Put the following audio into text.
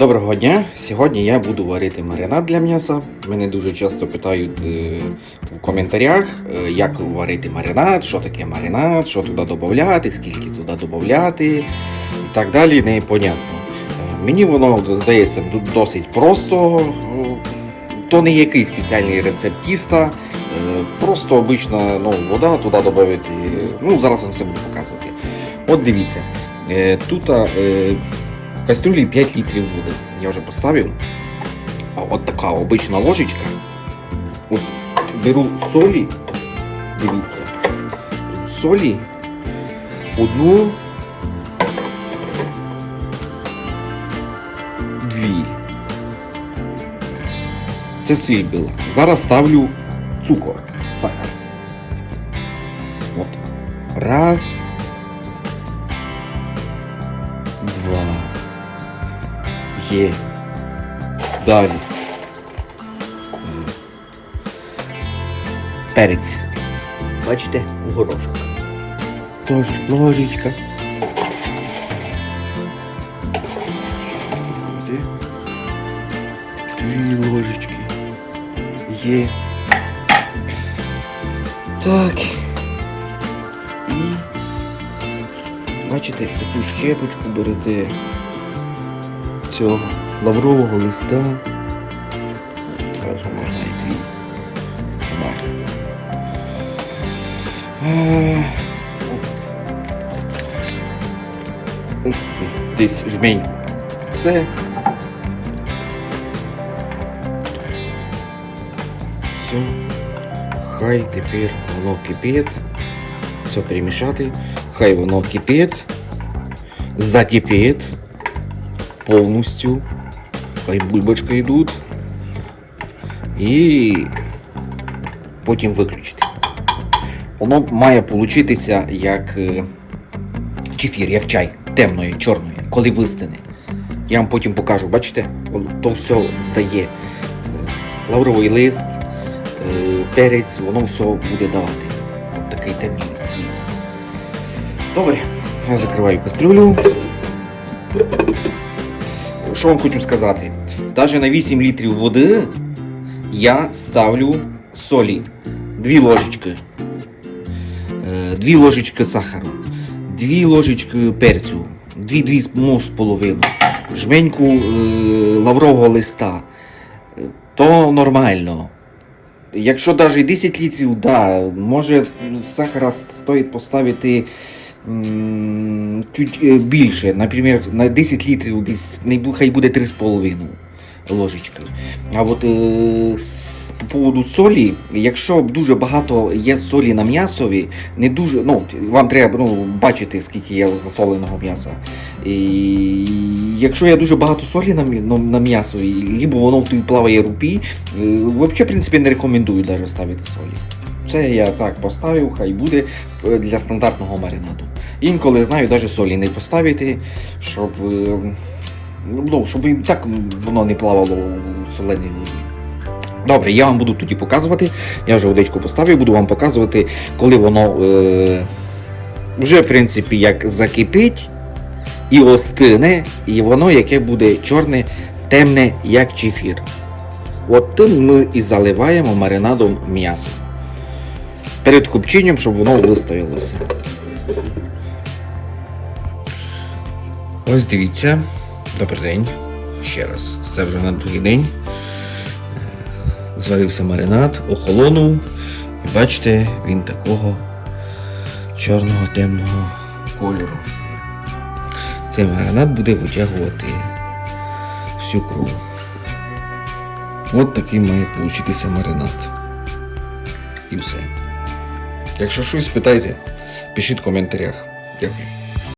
Доброго дня! Сьогодні я буду варити маринад для м'яса. Мене дуже часто питають е, в коментарях, е, як варити маринад, що таке маринад, що туди додати, скільки туди додати і так далі. Непонятно. Е, Мені воно здається досить просто. Ну, То не якийсь спеціальний рецепт тіста. е, Просто обична ну, вода туди додати. Ну, зараз вам все буду показувати. От дивіться. е, Тут е, в кастрюлі 5 літрів води. Я вже поставив. А от така обична ложечка. От беру солі. Дивіться. Солі. Одну. Дві. Це сіль була. Зараз ставлю цукор, сахар. От. Раз. Є. Далі. Перець. Бачите, у горошок. Тож ложечка. Дві ложечки. Є. Так. І бачите, таку щепочку берете цього лаврового листа. Зараз можна ух, Десь жмень. Все. Все. Хай тепер воно кипить. Все перемішати. Хай воно кипить. Закипить повністю. Хай бульбочки йдуть. І потім виключити. Воно має получитися як е, чефір, як чай темної, чорної, коли вистине. Я вам потім покажу, бачите, то все дає. е, Лавровий лист, е, перець, воно все буде давати. Такий темний цвіт. Добре, я закриваю кастрюлю. Що вам хочу сказати? Навіть на 8 літрів води я ставлю солі. Дві ложечки. Е, Дві ложечки сахару. Дві ложечки перцю. Дві-дві може з половиною. Жменьку е, лаврового листа. Е, То нормально. Якщо навіть 10 літрів, да, може сахара стоїть поставити чуть е, більше. Наприклад, на 10 літрів десь хай буде 3,5 ложечки. А от е, по поводу солі, якщо дуже багато є солі на м'ясові, не дуже, ну, вам треба ну, бачити, скільки є засоленого м'яса. І якщо є дуже багато солі на, ну, на м'ясові, либо воно плаває рупі, е, взагалі, в принципі, не рекомендую навіть ставити солі. Це я так поставив, хай буде е, для стандартного маринаду. Інколи знаю, навіть солі не поставити, щоб, е, ну, щоб і так воно не плавало у соленій воді. Добре, я вам буду тоді показувати. Я вже водичку поставив, буду вам показувати, коли воно е, вже, в принципі, як закипить і остине, і воно яке буде чорне, темне, як чефір. От тим ми і заливаємо маринадом м'ясо. Перед копченням, щоб воно вистоялося. Ось дивіться. Добрий день. Ще раз. Це вже на другий день. Зварився маринад, охолонув. І бачите, він такого чорного темного кольору. Цей маринад буде витягувати всю кров. От такий має получитися маринад. І все. Якщо щось питайте, пишіть в коментарях. Дякую.